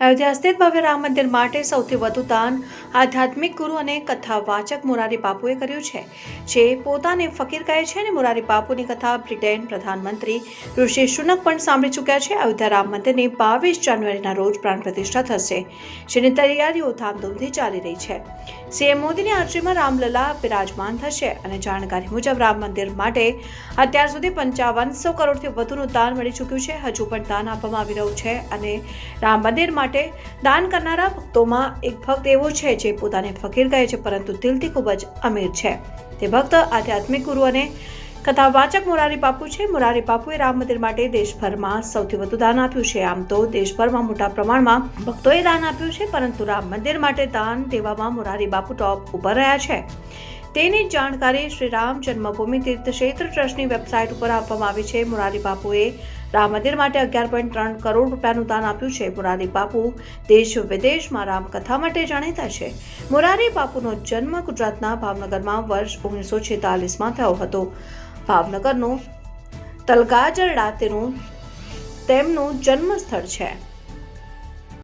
અયોધ્યા સ્થિત ભવ્ય રામ મંદિર માટે સૌથી વધુ દાન આધ્યાત્મિક ગુરુ અને કથાવાચક મોરારી બાપુએ કર્યું છે. જે પોતાને ફકીર કહે છે અને મોરારી બાપુની કથા બ્રિટેન પ્રધાનમંત્રી ઋષિ સુનક પણ સાંભળી ચૂક્યા છે. અયોધ્યા રામ મંદિરની બાવીસ જાન્યુઆરીના રોજ પ્રાણ પ્રતિષ્ઠા થશે, જેની તૈયારીઓ ધામધૂમથી ચાલી રહી છે. સીએમ મોદીની હાજરીમાં રામલલા બિરાજમાન થશે અને જાણકારી મુજબ રામ મંદિર માટે અત્યાર સુધી પંચાવનસો કરોડથી વધુનું દાન મળી ચૂક્યું છે. હજુ પણ દાન આપવામાં આવી રહ્યું છે અને રામ મંદિર માટે દાન કરનારા ભક્તોમાં એક ભક્ત એવો છે જે પોતાને ફકીર કહે છે, પરંતુ દિલથી ખૂબ જ અમીર છે. તે ભક્ત આધ્યાત્મિક ગુરુ અને કથાવાચક મોરારી બાપુ છે. મોરારી બાપુએ રામ મંદિર માટે દેશભરમાં સૌથી વધુ દાન આપ્યું છે. આમ તો દેશભરમાં મોટા પ્રમાણમાં ભક્તોએ દાન આપ્યું છે, પરંતુ રામ મંદિર માટે દાન દેવામાં મોરારી બાપુ ટોપ ઉપર રહ્યા છે. તેની જાણકારી શ્રી રામ જન્મભૂમિ તીર્થ ક્ષેત્ર ટ્રસ્ટની વેબસાઇટ ઉપર આપવામાં આવી છે. મોરારી બાપુએ રામ મંદિર માટે અગિયાર પોઈન્ટ ત્રણ કરોડ રૂપિયાનું દાન આપ્યું છે. મોરારી બાપુ દેશ વિદેશમાં રામકથા માટે જાણીતા છે. મોરારી બાપુનો જન્મ ગુજરાતના ભાવનગરમાં વર્ષ ઓગણીસો છેતાલીસમાં થયો હતો. ભાવનગરનું તલગાજરડા તેનું તેમનું જન્મસ્થળ છે.